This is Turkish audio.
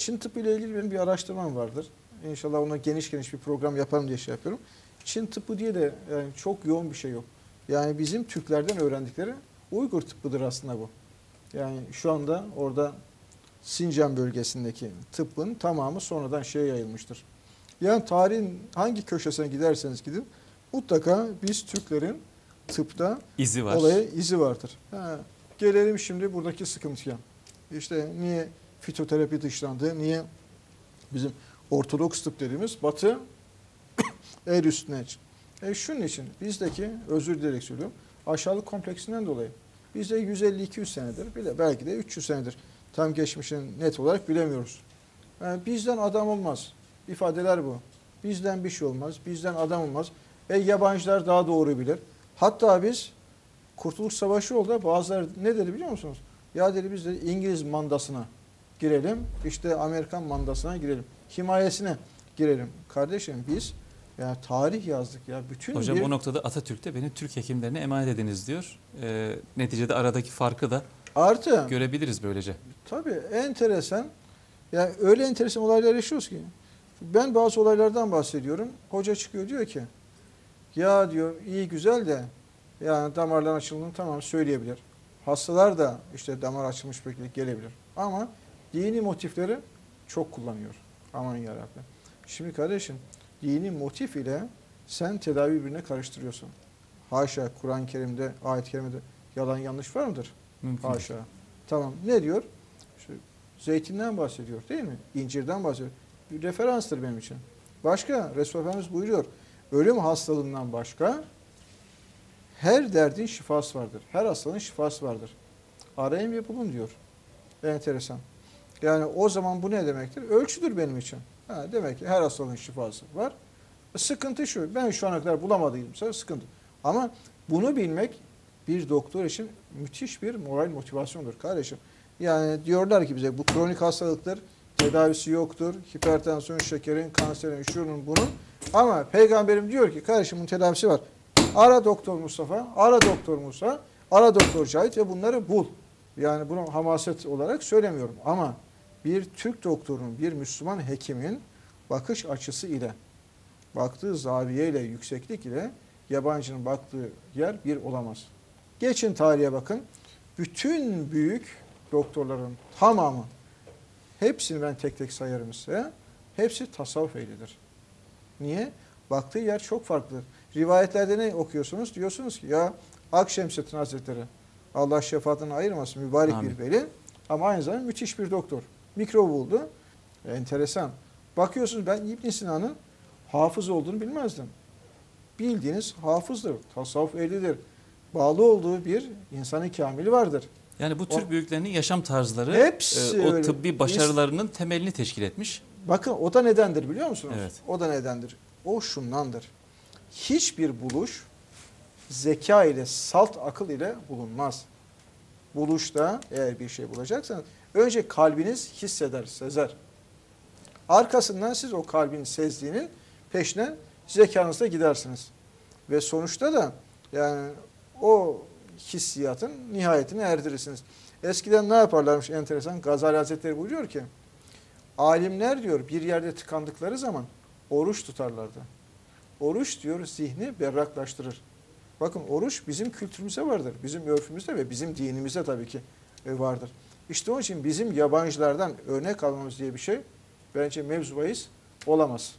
Çin tıbbı ile ilgili benim bir araştırmam vardır. İnşallah ona geniş geniş bir program yaparım diye şey yapıyorum. Çin tıbbı diye de yani çok yoğun bir şey yok. Yani bizim Türklerden öğrendikleri Uygur tıbbıdır aslında bu. Yani şu anda orada Sincan bölgesindeki tıbbın tamamı sonradan şeye yayılmıştır. Yani tarihin hangi köşesine giderseniz gidin mutlaka biz Türklerin tıpta İzi var. olaya izi vardır. Ha, gelelim şimdi buradaki sıkıntıya. İşte niye fitoterapi dışlandı, niye bizim ortodoks tıp dediğimiz batı el üstüne. E şunun için bizdeki özür dileyerek söylüyorum aşağılık kompleksinden dolayı bizde 150-200 senedir bile belki de 300 senedir tam geçmişini net olarak bilemiyoruz. Yani bizden adam olmaz. ifadeler bu. Bizden bir şey olmaz. Bizden adam olmaz. E yabancılar daha doğru bilir. Hatta biz Kurtuluş Savaşı oldu. Bazıları ne dedi biliyor musunuz? Ya dedi biz de İngiliz mandasına girelim. işte Amerikan mandasına girelim. Himayesine girelim. Kardeşim biz ya tarih yazdık ya. Bütün Hocam bir o noktada Atatürk de beni Türk hekimlerine emanet ediniz diyor. Ee, neticede aradaki farkı da artı görebiliriz böylece. Tabii enteresan. Yani öyle enteresan olaylar yaşıyoruz ki. Ben bazı olaylardan bahsediyorum. Hoca çıkıyor diyor ki ya diyor iyi güzel de yani damarların açıldığını tamam söyleyebilir. Hastalar da işte damar açılmış şekilde gelebilir. Ama dini motifleri çok kullanıyor. Aman yarabbim. Şimdi kardeşim dini motif ile sen tedavi birbirine karıştırıyorsun. Haşa Kur'an-ı Kerim'de, ayet-i kerimede yalan yanlış var mıdır? Mümkün. Haşa. Tamam. Ne diyor? İşte zeytinden bahsediyor değil mi? İncirden bahsediyor. Bir referanstır benim için. Başka Resulullah Efendimiz buyuruyor. Ölüm hastalığından başka her derdin şifası vardır. Her hastalığın şifası vardır. Arayın ve bulun diyor. Enteresan. Yani o zaman bu ne demektir? Ölçüdür benim için. Ha, demek ki her hastalığın şifası var. Sıkıntı şu. Ben şu ana kadar bulamadığımsa sıkıntı. Ama bunu bilmek bir doktor için müthiş bir moral motivasyondur kardeşim. Yani diyorlar ki bize bu kronik hastalıktır, tedavisi yoktur, hipertansiyon, şekerin, kanserin, şunun bunun. Ama peygamberim diyor ki kardeşim bunun tedavisi var. Ara doktor Mustafa, ara doktor Musa, ara doktor Cahit ve bunları bul. Yani bunu hamaset olarak söylemiyorum ama bir Türk doktorunun, bir Müslüman hekimin bakış açısı ile, baktığı zaviye ile, yükseklik ile yabancının baktığı yer bir olamaz. Geçin tarihe bakın. Bütün büyük doktorların tamamı, hepsini ben tek tek sayarım size, hepsi tasavvuf ehlidir. Niye? Baktığı yer çok farklı. Rivayetlerde ne okuyorsunuz? Diyorsunuz ki ya Akşemseddin Hazretleri, Allah şefaatini ayırmasın, mübarek Amin. bir veli ama aynı zamanda müthiş bir doktor. Mikro buldu. Enteresan. Bakıyorsunuz ben İbn Sina'nın hafız olduğunu bilmezdim. Bildiğiniz hafızdır, tasavvuf ehlidir. Bağlı olduğu bir insanı kamili vardır. Yani bu Türk O- büyüklerinin yaşam tarzları Hepsi e, o öyle. tıbbi başarılarının temelini teşkil etmiş. Bakın o da nedendir biliyor musunuz? Evet. O da nedendir. O şundandır. Hiçbir buluş zeka ile, salt akıl ile bulunmaz. Buluşta eğer bir şey bulacaksanız önce kalbiniz hisseder, sezer. Arkasından siz o kalbin sezdiğinin peşine zekanızla gidersiniz. Ve sonuçta da yani o hissiyatın nihayetine erdirirsiniz. Eskiden ne yaparlarmış enteresan? Gazali Hazretleri buyuruyor ki alimler diyor bir yerde tıkandıkları zaman oruç tutarlardı. Oruç diyor zihni berraklaştırır. Bakın oruç bizim kültürümüze vardır. Bizim örfümüzde ve bizim dinimizde tabii ki e, vardır. İşte onun için bizim yabancılardan örnek almamız diye bir şey bence mevzu olamaz.